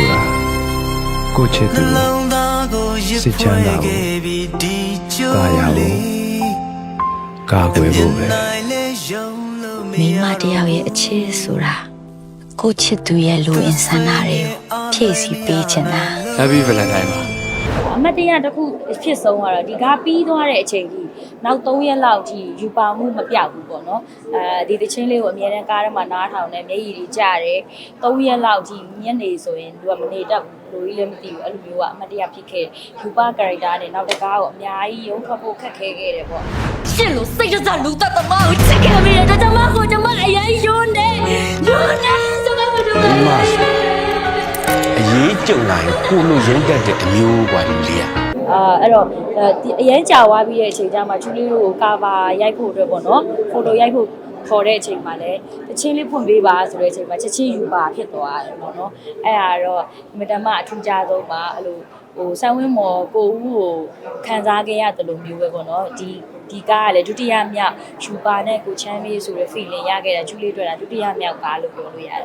ဆိုတာကိုယ့်ချစ်သူစစ်ချမ်းသာကိုတာယာကိုကာကွယ်ဖို့ပဲမိန်းမတစ်ယောက်ရဲ့အချစ်ဆိုတာကိုယ့်ချစ်သူရဲ့လူအင်ဆန္ဒတွေကိုဖြည့်ဆည်းပေးချင်တာ Happy Valentine ပါအ မတ်တရတစ်ခုဖြစ်ဆုံးကတော့ဒီကားပြီးသွားတဲ့အချိန်ကြီးနောက်3ရက်လောက်ထိယူပါမှုမပြောက်ဘူးပေါ့နော်အဲဒီတချင်းလေးကိုအမြဲတမ်းကားထဲမှာနားထောင်နေမျက်ရည်တွေကျတယ်3ရက်လောက်ထိညနေဆိုရင်သူကမနေတတ်ဘူးလူကြီးလည်းမသိဘူးအဲ့လိုမျိုးကအမတ်တရဖြစ်ခဲ့ယူပါကာရက်တာနဲ့နောက်တကားကိုအများကြီးရုံးထွက်ဖို့ခက်ခဲခဲ့တယ်ပေါ့ရှင့်လို့စိတ်ကြစားလူသက်သမားကိုချစ်ခဲ့မိတယ်ဒါကြောင့်မကိုကျမ ကြုံလာရင်ကိုလိုရင်းတတ်တဲ့အမျိုးกว่าလူလေးอ่ะ အာအဲ့တော့အဲဒီအရင်ကြာသွားပြီးတဲ့အချိန်ကျမှချူလေးကိုကာဗာရိုက်ဖို့အတွက်ပေါ့နော်ဖိုတိုရိုက်ဖို့ခေါ်တဲ့အချိန်မှာလည်းတချင်းလေးဖွင့်ပေးပါဆိုတဲ့အချိန်မှာချက်ချင်းယူပါဖြစ်သွားတယ်ပေါ့နော်အဲ့ဒါတော့အမတမအထူးခြားဆုံးပါအဲ့လိုဟိုဆန်ဝင်းမော်ကိုဦးကိုခံစားခဲ့ရတယ်လို့မျိုးပဲပေါ့နော်ဒီဒီကားကလည်းဒုတိယမြောက်ယူပါနဲ့ကိုချမ်းမေးဆိုတဲ့ feeling ရခဲ့တာချူလေးတွေ့တာဒုတိယမြောက်ကားလို့ပြောလို့ရတယ်